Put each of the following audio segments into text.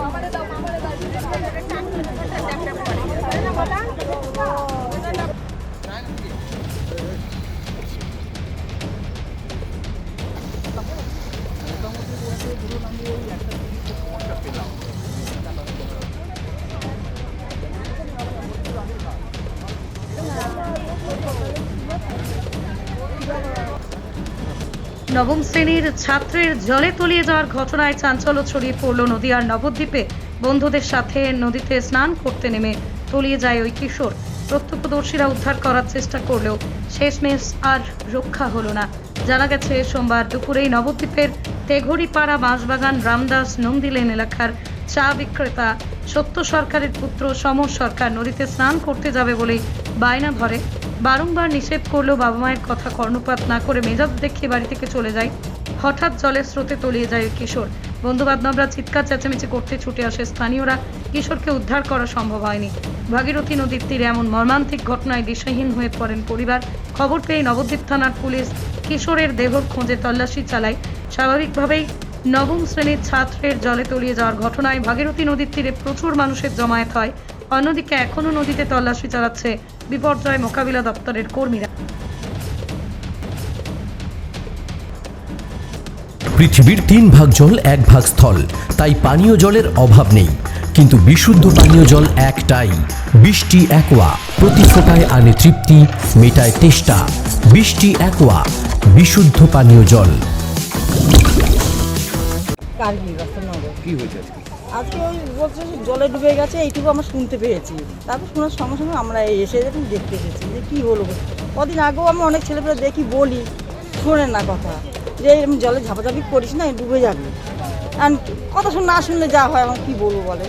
বাবারে দাও বাবারে দাও নবম শ্রেণির ছাত্রের জলে তলিয়ে যাওয়ার ঘটনায় চাঞ্চল্য ছড়িয়ে পড়ল নদীয়ার নবদ্বীপে। বন্ধুদের সাথে নদীতে স্নান করতে নেমে তলিয়ে যায় ওই কিশোর। প্রত্যক্ষদর্শীরা উদ্ধার করার চেষ্টা করলেও শেষমেশ আর রক্ষা হলো না। জানা গেছে, সোমবার দুপুরেই নবদ্বীপের তেঘড়িপাড়া বাঁশবাগান রামদাস নন্দিলেন এলাকার চা বিক্রেতা সত্য সরকারের পুত্র সমর সরকার নদীতে স্নান করতে যাবে বলেই বায়না ধরে। বারংবার নিষেধ করলেও বাবা মায়ের কথা কর্ণপাত না করে মেজাজ দেখিয়ে বাড়ি থেকে চলে যায়। হঠাৎ জলের স্রোতে তলিয়ে যায় ওই কিশোর। বন্ধু বান্ধবরা চিৎকার, চেঁচামেচি করতে ছুটে আসে। স্থানীয়রা কিশোরকে উদ্ধার করা সম্ভব হয়নি। ভাগীরথী নদীর তীরে এমন মর্মান্তিক ঘটনায় দিশাহীন হয়ে পড়েন পরিবার। খবর পেয়ে নবদ্বীপ থানার পুলিশ কিশোরের দেহ খোঁজে তল্লাশি চালায়। স্বাভাবিকভাবেই নবম শ্রেণির ছাত্রের জলে তলিয়ে যাওয়ার ঘটনায় ভাগীরথী নদীর তীরে প্রচুর মানুষের জমায়েত হয়। অন্যদিকে এখনও নদীতে তল্লাশি চালাচ্ছে বিপর্যয় মোকাবিলা দপ্তরের কর্মীরা। পৃথিবীর তিন ভাগ জল এক ভাগ স্থল। তাই পানীয় জলের অভাব নেই। কিন্তু বিশুদ্ধ পানীয় জল একটাই। বৃষ্টি একোয়া। প্রতি ফোটায় আনে তৃপ্তি মেটায় তেষ্টা। বৃষ্টি একোয়া। বিশুদ্ধ পানীয় জল। কি হয়েছে আজকে ওই বলছে যে জলে ডুবে গেছে এইটুকু আমরা শুনতে পেয়েছি। তারপর শোনার সঙ্গে সঙ্গে আমরা এসে যখন দেখতে এসেছি। যে কী হলো কদিন আগেও আমি অনেক ছেলেপেলে দেখি বলি শোনে না কথা। যে এরকম জলে ঝাপাঝাপি করিস না ডুবে যাবি। আর কথা শুনে না শুনলে যা হয় আমার কী বলব বলে?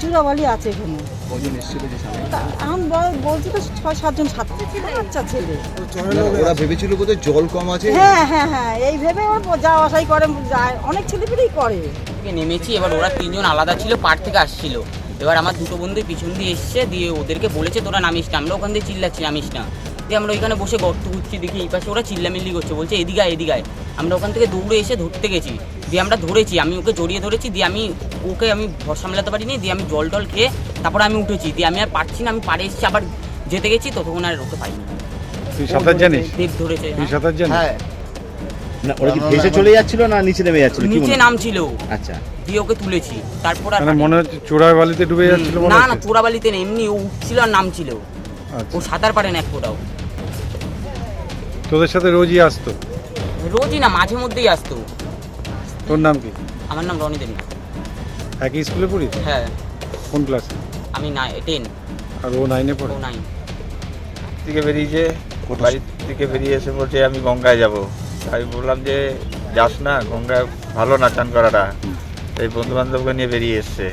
চূড়াবালি আছে। এখানে। এখন বল- বলছি তো ছয় সাতজন ছাত্র বাচ্চা ছেলে। ওরা ভেবেছিল বোধহয় জল কম আছে। হ্যাঁ হ্যাঁ হ্যাঁ এই ভেবে ওরা যাওয়া আসাই করে যায়। অনেক ছেলেপেলেই করে। থেকে নেমেছি এবার ওরা তিনজন আলাদা ছিল পাড় থেকে আসছিল। এবার আমার দুটো বন্ধু পিছন দিয়ে এসছে দিয়ে ওদেরকে বলেছে তোরা নামিস না আমরা ওখান দিয়ে চিল্লাচ্ছি নামিস না। দিয়ে আমরা ওইখানে বসে গর্ত খুঁজছি দেখি এই পাশে ওরা চিল্লামিল্লি করছে বলছে এদিকে আয়, এদিকে আমরা ওখান থেকে দৌড়ে এসে ধরতে গেছি দিয়ে আমরা ধরেছি আমি ওকে জড়িয়ে ধরেছি দিয়ে আমি ওকে আমি ভর সামলাতে পারিনি দিয়ে আমি জল টল খেয়ে তারপরে আমি উঠেছি দিয়ে আমি আর পারছি না আমি পাড়ে এসেছি আবার যেতে গেছি ততক্ষণ আর ওকে পাইনি। তুই সাঁতার জানিস? ধরেছে সাঁতার জানিস? হ্যাঁ। না ওরা কি ভেসে চলে যাচ্ছিল না নিচে নেমে যাচ্ছিল? কি নিচে মনে নামছিল। আচ্ছা। দিয়ে ওকে তুলেছি। তারপর আর মানে মনে হচ্ছে চোরার বালিতে ডুবে যাচ্ছিল মনে না না হচ্ছে চোরাবালিতে না এমনি ও উঠছিল আর নামছিল। ও আচ্ছা সাঁতার পারে না এক ফোটাও। তোদের সাথে রোজই আসতো? রোজই না মাঝে মধ্যেই আসতো। তোর নাম কি? আমার নাম রনি দেবী। একই স্কুলে পড়িস? হ্যাঁ। কোন ক্লাসে? আমি না টেন আর ও নাইনে ও নাইন থেকে বেরিয়েছে কোথায়? বাড়ি থেকে বেরিয়ে এসে বলছে আমি গঙ্গায় যাব। আমি বললাম যে যাস না গঙ্গায় ভালো না চান করাটা। এই বন্ধু বান্ধবকে নিয়ে বেরিয়ে এসছে।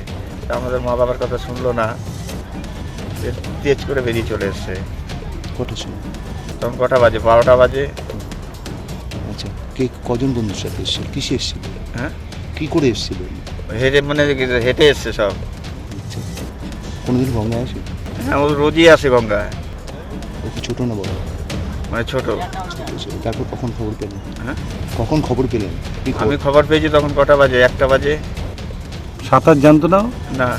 আমাদের মা বাবার কথা শুনলো না। তেজ করে বেরিয়ে চলে এসছে। সময় তখন কটা বাজে? বারোটা বাজে। আচ্ছা কে কজন বন্ধুর সাথে এসেছিল? কিসে এসেছিল? হ্যাঁ? কি করে এসেছিল? হেঁটে মানে হেঁটে এসছে সব। আচ্ছা কোনোদিন গঙ্গায় আসে হ্যাঁ ও রোজই আসে গঙ্গায়। ও কি ছোটো না বড়? মানে ছোট। তারপর কখন খবর পেলেন? হ্যাঁ? কখন খবর পেলেন? কি খবর? আমি খবর পেয়েছি তখন কটা বাজে? একটা বাজে? সাঁতার জানতো না? ও? না।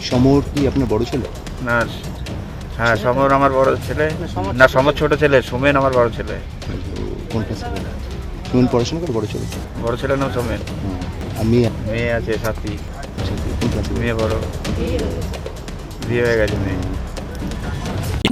সমর কি আপনার বড় ছেলে? না হ্যাঁ সমর আমার বড় ছেলে। না সমর ছোট ছেলে সোমেন আমার বড় ছেলে। কোন ক্লাসে পড়ে তুমি পড়াশোনা করে বড় ছেলে? বড় ছেলে নাম সোমেন। হুম। আর মেয়ে? মেয়ে আছে সাথী। আচ্ছা, কোন ক্লাসে পড়ে? মেয়ে বড়। বিয়ে হয়ে গেছে মেয়ে।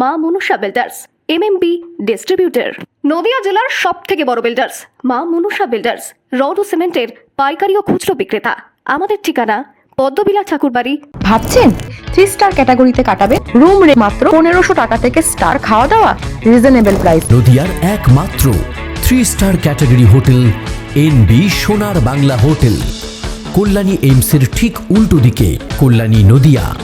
মা মনুষা বিল্ডার্স এমএমবি ডিস্ট্রিবিউটর নদিয়া জেলার সব থেকে বড় বিল্ডার্স মা মনুষা বিল্ডার্স রড ও সিমেন্টের পাইকারি ও খুচরো বিক্রেতা। আমাদের ঠিকানা পদ্মবিলা ঠাকুরবাড়ি। ভাবছেন? থ্রি স্টার ক্যাটাগরিতে কাটাবে? রুম রে মাত্র পনেরোশো টাকা থেকে স্টার খাওয়া দাওয়া। রিজনেবল প্রাইস নদিয়ার একমাত্র three star category hotel N B Sonar Bangla hotel Kalyani এইমসের ঠিক উল্টো দিকে কল্যাণী নদিয়া।